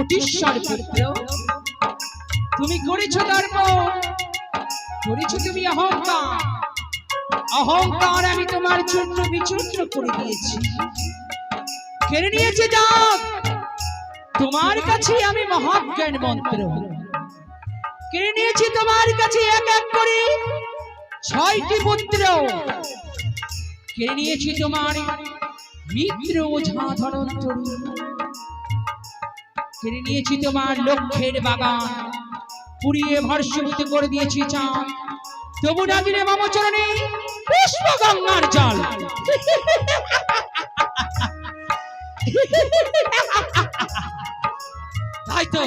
কোটিশ্বর তুমি করেছ ধর্ম। করেছ তুমি অহংকার। অহংকার আমি তোমার জন্য বিচূর্ণ করে দিয়েছি। কেড়ে নিয়েছে দাগ তোমার কাছে আমি মহাজ্ঞান মন্ত্র। কেড়ে নিয়েছি তোমার কাছে এক এক করে ছয়টি পুত্র কেড়ে নিয়েছি তোমার মিত্র ওঝা ধনন্তরী কেড়ে নিয়েছি তোমার লক্ষ্যের বাগান। পুড়িয়ে ভর্ষভূত করে দিয়েছি চাঁদ। তবু না দিলে মাম চরণে পুষ্প গঙ্গার জল। তাই তো?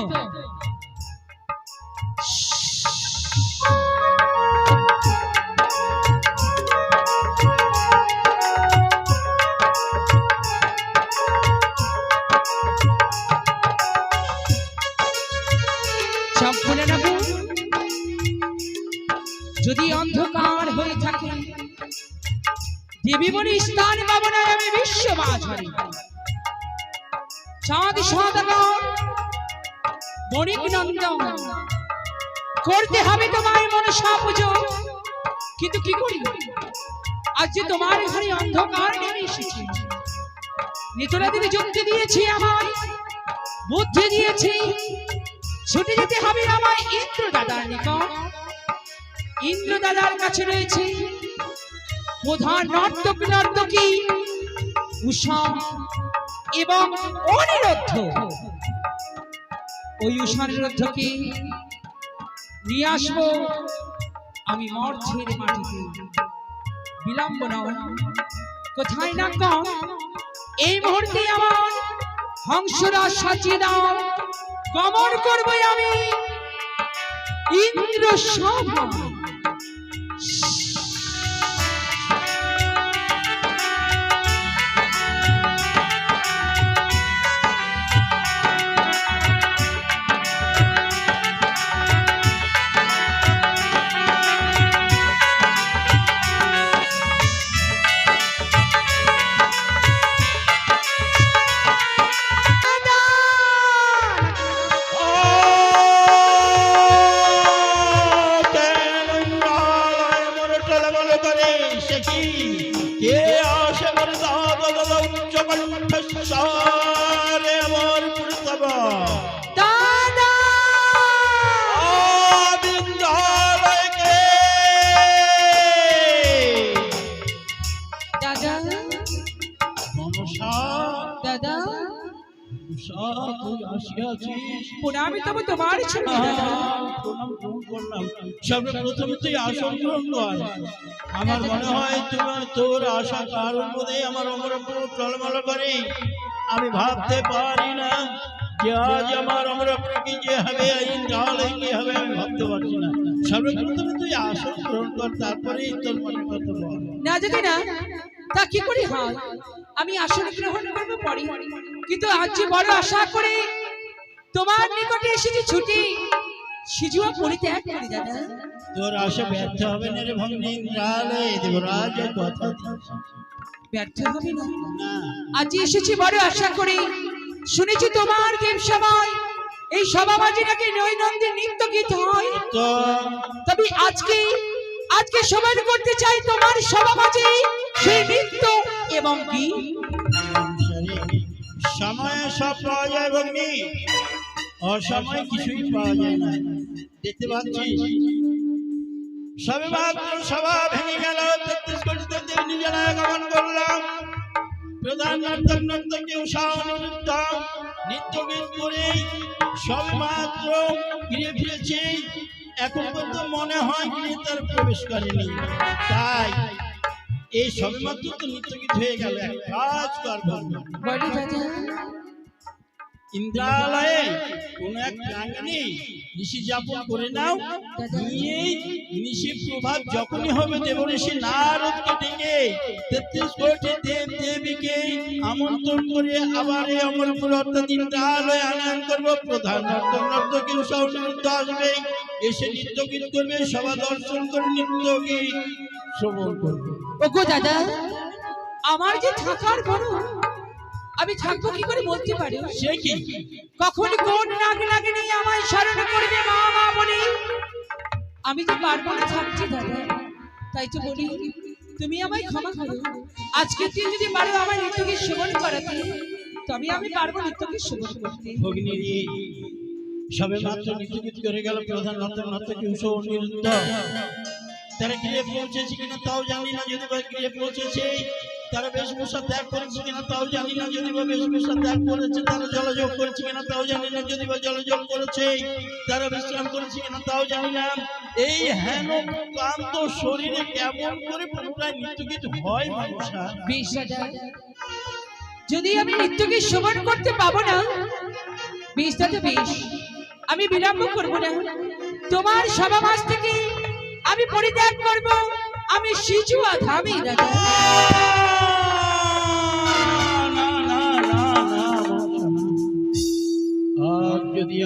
যদি অন্ধকার হয়ে থাকে, দেবী বলি স্থান ভাবনায় আমি বিশ্ব মাঝারি। চাঁদ সদাগর নন্দন, করতে হবে তোমার মনসা পুজো কিন্তু কি করি? আজ যে তোমার ঘরে অন্ধকার নেমে এসেছে। নিতলা দিদি যুক্তি দিয়েছি আমায়, বুদ্ধি দিয়েছি, ছুটে যেতে হবে আমার ইন্দ্র দাদার নিকট। ইন্দ্র দাদার কাছে রয়েছে। প্রধান নর্তক নর্তকী উষা এবং অনিরুদ্ধ। ওই উষা নিরুদ্ধকে নিয়ে আসব আমি মর্থের মাটিতে। বিলম্ব নয়। কোথায় না কম? এই মুহূর্তে আমার হংসরা সাজিয়ে দাও। গমন করব আমি। ইন্দ্র সভা প্রণামী তবে তোমার সর্বপ্রথমে তুই আসন গ্রহণ কর আমার মনে হয় তোমার তোর আশা কারণ বোধে আমার অমরপুর টলমল করে। আমি ভাবতে পারি না যে আজ আমার অমরপুর কি যে হবে কি হবে আমি ভাবতে পারছি না। সর্বপ্রথমে তুই আসন গ্রহণ কর তারপরেই তোর মনে কথা বল। না যদি না। তা কি করে হয়? আমি আসন গ্রহণ করব পরে। কিন্তু আজ যে বড় আশা করে তোমার নিকটে এসেছি ছুটি। সিজুয়া পরিত্যাগ করি দাদা। তোর আশা ব্যর্থ হবে না রে ভগ্নী ইন্দ্রালয় দেবরাজ কথা ব্যর্থ হবে না? আজ এসেছি বড় আশা করে। শুনেছি তোমার দেব সভায় এই সভাবাজি নাকি নৈনন্দী নৃত্য গীত হয়। তো তবে আজকে আজকে সমান করতে চাই তোমার সভাবাজি সেই নৃত্য এবং গীত। অনুসারে সময়ে সব পাওয়া যায় ভগ্নি। অসময় কিছুই পাওয়া যায় না। দেখতে পাচ্ছিস সবে সভা ভেঙে গেল। তেত্রিশ কোটিতে দেব নিজেরা করলাম। প্রধান নর্তক নর্তকী উষা অনিরুদ্ধ। নৃত্য করে সবে মাত্র ফিরে এখন পর্যন্ত মনে হয় তার প্রবেশ করেনি। তাই এই সবে তো নৃত্য গীত হয়ে গেল। এক কাজ কর ভগ্নি। বলি দাদা ইন্দ্রালয়ে কোন এক প্রাঙ্গণে নিশি যাপন করে নাও নিশি যখনই হবে দেবঋষি নারদকে ডেকে তেত্রিশ কোটি দেব দেবীকে আমন্ত্রণ করে আবার এই অমরপুর অর্থাৎ ইন্দ্রালয়ে আনয়ন করব। প্রধান আসবে। এসে নৃত্য গীত করবে সভা দর্শন করে নৃত্য গীত। শ্রবণ করবে। ওগো দাদা আমার যে থাকার বড় আমি থাকব কি করে বলতে পারি? সে কি? কখন কোন নাগ নাগিনী আমায় স্মরণ করবে মা মা বলি আমি তো পারব না থাকছি দাদা। তাই তো বলি তুমি আমায় ক্ষমা করো। আজকের দিন যদি পারো আমার নৃত্যকে শোভন করাতে তবে আমি পারব নৃত্যকে শোভন করতে। ভগিনী সবে মাত্র নিত্যগীত করে গেল প্রধান নর্তক নর্তকী উষা নিরুদ্ধ তারা গৃহে পৌঁছেছে কিনা তাও জানি না যদি গৃহে পৌঁছেছে। তারা বেশভূষা ত্যাগ করেছে কিনা তাও জানি না। যদি বা বেশভূষা ত্যাগ করেছে, তারা জলযোগ করেছে কিনা তাও জানি না। যদি বা জলযোগ করেছে, তারা বিশ্রাম করেছে কিনা তাও জানি না। এই হেন ক্লান্ত শরীরে কেমন করে পুনরায় নিত্যগীত হয় মানুষা বেশ যদি আমি নৃত্যকে শোভন করতে পাবো না বেশ দাদা বেশ। আমি বিলম্ব করব না। তোমার সভাবাস থেকে আমি পরিত্যাগ করব। আমি সিজুয়া ধামে দাদা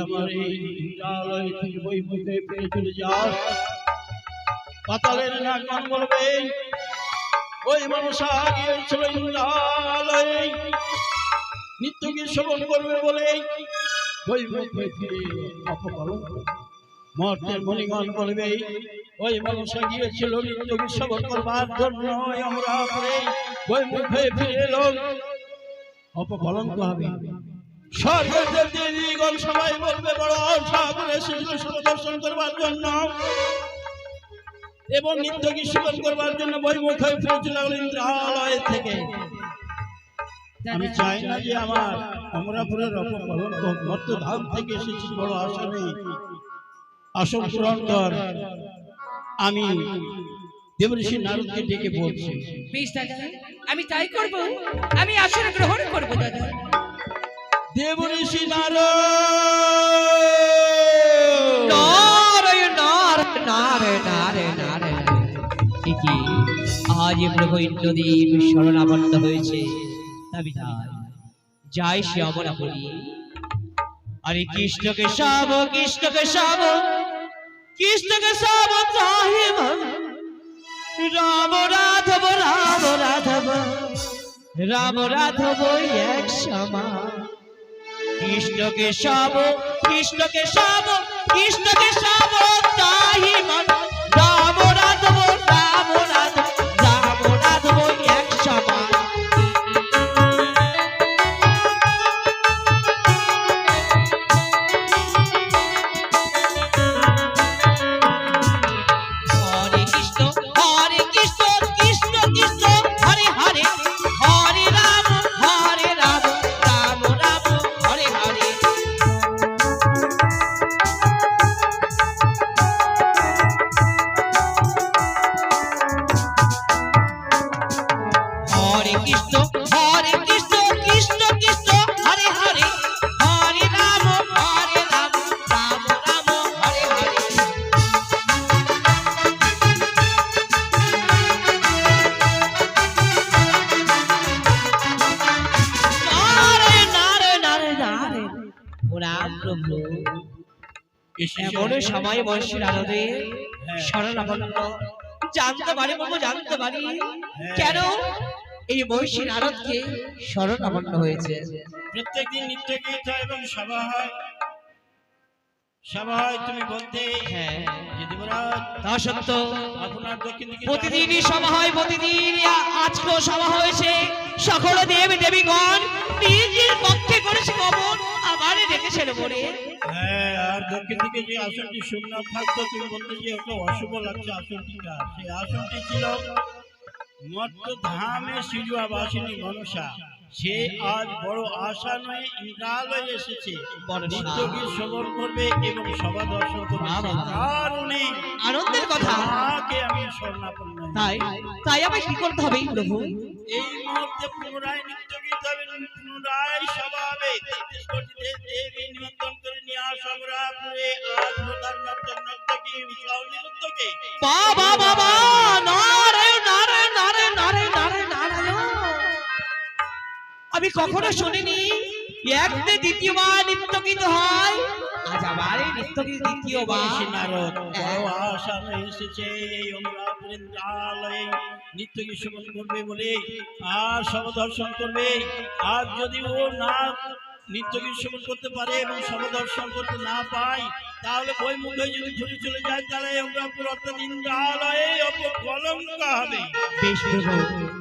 আমার চলে যাও, পাতালের বলবে, ওই মানুষ গিয়েছিল ইন্দ্রালয়ে, নিত্যকে শ্রবণ করবে বলে মুখে ফিরে অপকলঙ্ক মর্তের মণিগণ বলবে, ওই মানুষ গিয়েছিল নিত্যকে শ্রবণ করবার জন্য আমরা ওই ফিরে এলো অপকলঙ্ক হবে জন্য। এবং নিত্য কৃষ্ণ করবার জন্য বই মুখে ফিরেছিল ইন্দ্রালয় থেকে। আমি চাই না যে আমার অমরাপুরের অপকলঙ্ক মর্তধাম থেকে এসেছি, বড় নেই। আসন পূরণ কর আমি দেবঋষি নারদকে ডেকে বলছি। আমি তাই করব? আমি আসন গ্রহণ করব, দাদা। দেবঋষি নারায়ণ। নারায়ণ। নারায়ণ নারায়ণ নারায়ণ। কি আজ প্রভু ইন্দ্রদেব শরণাবদ্ধ হয়েছে। যাই সে অমরা বলি আরে কৃষ্ণকে সব কৃষ্ণকে সব কৃষ্ণকে সব চাহিব রাম রাধব রাম রাধব। রাম রাধব এক সমান। কৃষ্ণকে সব কৃষ্ণকে সব কৃষ্ণকে সব তাহি মন। প্রভু এমন সময় মহর্ষির আনন্দে। শরণাপন্ন। জানতে পারি প্রভু জানতে পারি। কেন? এই শরণাপন্ন হয়েছে। প্রত্যেকদিন নিত্য গীত হয় এবং সভা হয় সভা হয় তুমি বলতে হ্যাঁ। যে দেবরাজ তা সত্য। আপনার দক্ষিণ দিকে প্রতিদিনই সভা হয় প্রতিদিন আজকেও সভা হয়েছে। সকল দেব দেবীগণ নিজের পক্ষে করেছে কবর আবার রেখেছেন বলে? হ্যাঁ আর দক্ষিণ দিকে যে আসনটি শূন্য থাকতো তুমি বলতে যে একটা অশুভ লাগছে আসনটিটা। সেই আসনটি ছিল মত্ত ধামে মনসা। সে আজ বড় আশা নয় ইন্দ্রালয়ে এসেছে। বড় নিত্য গীত শ্রবণ করবে এবং সভা দর্শন করবে। কারণে আনন্দের কথা। তাকে আমি স্বর্ণাপন্ন তাই? তাই আমায় কি করতে হবে প্রভু? এই মুহূর্তে পুনরায় হবে পুনরায় সভা হবে। বাবা বাবা নারায়ণ আমি কখনো শুনিনি একতে দ্বিতীয়বার নিত্য গীত হয়। আজ আবার এই নিত্য গীত দ্বিতীয়বার নারদ। বড় সামনে এসেছে এই অমরাপুরেন্দ্রালয়ে নিত্য সেবন করবে বলে আর সমদর্শন করবে। আর যদি ও না নিত্য সেবন করতে পারে এবং সমদর্শন করতে না পায় তাহলে বই মুখে যদি ঘুরে চলে যায় তাহলে এই অর্থাৎ ইন্দ্রালয়ে হবে। বেশ প্রভু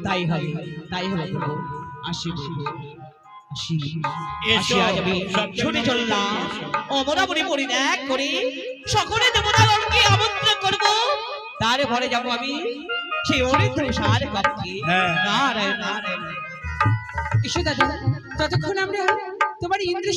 তাই হবে তাই হবে প্রভু। আসি আসি। আসি এসো, আজ আমি সব ছুটে জন্য চললাম। এসো। অমরাবরী পরিত্যাগ করে সকলে দেবতাগণকে আমন্ত্রণ করব। তার ঘরে যাব আমি সেই অরিত্র সার হ্যাঁ। নারায়ণ নারায়ণ। এসো দাদা ততক্ষণ আমরা তোমার ইন্দ্র